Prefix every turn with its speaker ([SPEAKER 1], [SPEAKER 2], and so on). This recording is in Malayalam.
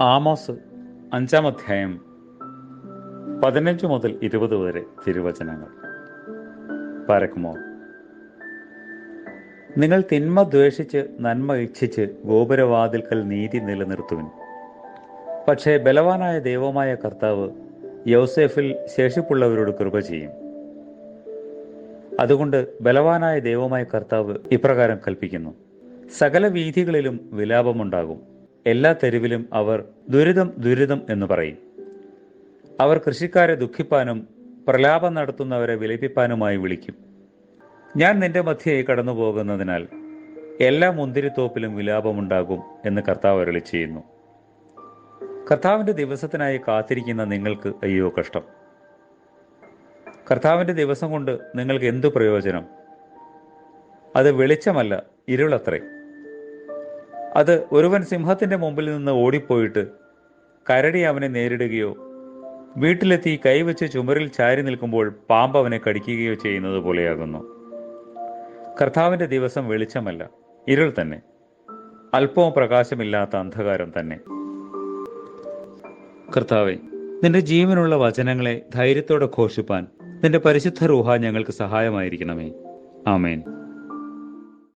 [SPEAKER 1] ആമോസ് അഞ്ചാം അധ്യായം പതിനഞ്ച് മുതൽ ഇരുപത് വരെ തിരുവചനങ്ങൾ. പരക്കുമോ? നിങ്ങൾ തിന്മ ദ്വേഷിച്ച് നന്മ ഇച്ഛിച്ച് ഗോപുരവാതിൽക്കൽ നീതി നിലനിർത്തുവിൻ. പക്ഷേ ബലവാനായ ദൈവമായ കർത്താവ് യോസേഫിൽ ശേഷിപ്പുള്ളവരോട് കൃപ ചെയ്യും. അതുകൊണ്ട് ബലവാനായ ദൈവമായ കർത്താവ് ഇപ്രകാരം കൽപ്പിക്കുന്നു. സകല വീഥികളിലും വിലാപമുണ്ടാകും. എല്ലാ തെരുവിലും അവർ ദുരിതം ദുരിതം എന്ന് പറയും. അവർ കൃഷിക്കാരെ ദുഃഖിപ്പാനും പ്രലാപം നടത്തുന്നവരെ വിലപിപ്പാനുമായി വിളിക്കും. ഞാൻ നിന്റെ മധ്യയായി കടന്നു പോകുന്നതിനാൽ എല്ലാ മുന്തിരിത്തോപ്പിലും വിലാപമുണ്ടാകും എന്ന് കർത്താവ് അരളി ചെയ്യുന്നു. കർത്താവിന്റെ ദിവസത്തിനായി കാത്തിരിക്കുന്ന നിങ്ങൾക്ക് അയ്യോ കഷ്ടം. കർത്താവിന്റെ ദിവസം കൊണ്ട് നിങ്ങൾക്ക് എന്തു പ്രയോജനം? അത് വെളിച്ചമല്ല ഇരുളത്രേ. അത് ഒരുവൻ സിംഹത്തിന്റെ മുമ്പിൽ നിന്ന് ഓടിപ്പോയിട്ട് കരടി അവനെ നേരിടുകയോ വീട്ടിലെത്തി കൈവച്ച് ചുമരിൽ ചാരി നിൽക്കുമ്പോൾ പാമ്പ് അവനെ കടിക്കുകയോ ചെയ്യുന്നത് പോലെയാകുന്നു. കർത്താവിന്റെ ദിവസം വെളിച്ചമല്ല ഇരുൾ തന്നെ. അല്പവും പ്രകാശമില്ലാത്ത അന്ധകാരം തന്നെ. കർത്താവെ നിന്റെ ജീവനുള്ള വചനങ്ങളെ ധൈര്യത്തോടെ ഘോഷിപ്പാൻ നിന്റെ പരിശുദ്ധ റൂഹ ഞങ്ങൾക്ക് സഹായമായിരിക്കണമേ. ആമേൻ.